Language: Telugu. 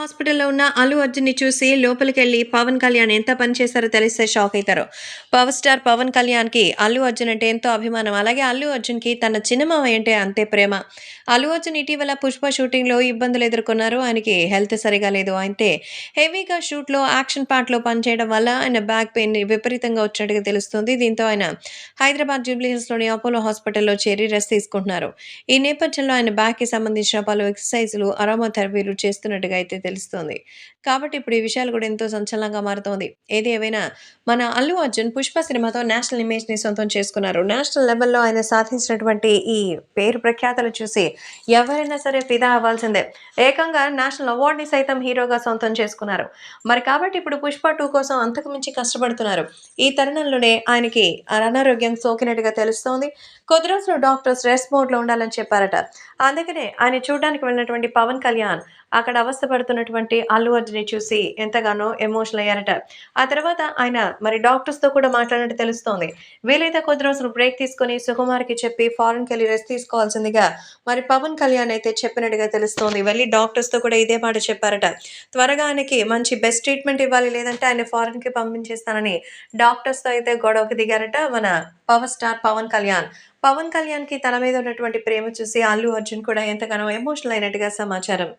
హాస్పిటల్లో ఉన్న అల్లు అర్జున్ని చూసి లోపలికెళ్ళి పవన్ కళ్యాణ్ ఎంత పనిచేశారో తెలిస్తే షాక్ అవుతారు పవర్ స్టార్ పవన్ కళ్యాణ్కి అల్లు అర్జున్ అంటే ఎంతో అభిమానం. అలాగే అల్లు అర్జున్కి తన చిన్నమామ అంటే అంతే ప్రేమ. అల్లు అర్జున్ ఇటీవల పుష్ప షూటింగ్లో ఇబ్బందులు ఎదుర్కొన్నారు. ఆయనకి హెల్త్ సరిగా లేదు. అయితే హెవీగా షూట్లో యాక్షన్ పార్ట్లో పనిచేయడం వల్ల ఆయన బ్యాక్ పెయిన్ విపరీతంగా వచ్చినట్టుగా తెలుస్తుంది. దీంతో ఆయన హైదరాబాద్ జూబ్లీహిల్స్లోని అపోలో హాస్పిటల్లో చేరి రెస్ట్ తీసుకుంటున్నారు. ఈ నేపథ్యంలో ఆయన బ్యాక్కి సంబంధించిన పలు ఎక్సర్సైజులు అరోమా థెరపీలు చేస్తున్నట్టుగా అయితే తెలుస్తోంది. కాబట్టి ఇప్పుడు ఈ విషయాలు కూడా ఎంతో సంచలనంగా మారుతోంది. ఏది ఏమైనా మన అల్లు అర్జున్ పుష్ప సినిమాతో నేషనల్ ఇమేజ్ని సొంతం చేసుకున్నారు. నేషనల్ లెవెల్లో ఆయన సాధించినటువంటి ఈ పేరు ప్రఖ్యాతలు చూసి ఎవరైనా సరే ఫిదా అవ్వాల్సిందే. ఏకంగా నేషనల్ అవార్డుని సైతం హీరోగా సొంతం చేసుకున్నారు. మరి కాబట్టి ఇప్పుడు పుష్ప టూ కోసం అంతకు మించి కష్టపడుతున్నారు. ఈ తరుణంలోనే ఆయనకి అనారోగ్యం సోకినట్టుగా తెలుస్తోంది. కొద్ది రోజులు డాక్టర్స్ రెస్ట్ మోడ్లో ఉండాలని చెప్పారట. అందుకనే ఆయన చూడడానికి వెళ్ళినటువంటి పవన్ కళ్యాణ్ అక్కడ అవస్థపడుతున్నటువంటి అల్లు అర్జున్ని చూసి ఎంతగానో ఎమోషనల్ అయ్యారట. ఆ తర్వాత ఆయన మరి డాక్టర్స్తో కూడా మాట్లాడినట్టు తెలుస్తోంది. వీలైతే కొద్ది రోజులు బ్రేక్ తీసుకొని సుకుమార్కి చెప్పి ఫారెన్కి వెళ్ళి రెస్ట్ తీసుకోవాల్సిందిగా మరి పవన్ కళ్యాణ్ అయితే చెప్పినట్టుగా తెలుస్తోంది. వెళ్ళి డాక్టర్స్తో కూడా ఇదే మాట చెప్పారట. త్వరగా ఆయనకి మంచి బెస్ట్ ట్రీట్మెంట్ ఇవ్వాలి లేదంటే ఆయన ఫారెన్కి పంపించేస్తానని డాక్టర్స్తో అయితే గొడవకి దిగారట మన పవర్ స్టార్ పవన్ కళ్యాణ్. పవన్ కళ్యాణ్కి తన మీద ఉన్నటువంటి ప్రేమ చూసి అల్లు అర్జున్ కూడా ఎంతగానో ఎమోషనల్ అయినట్టుగా సమాచారం.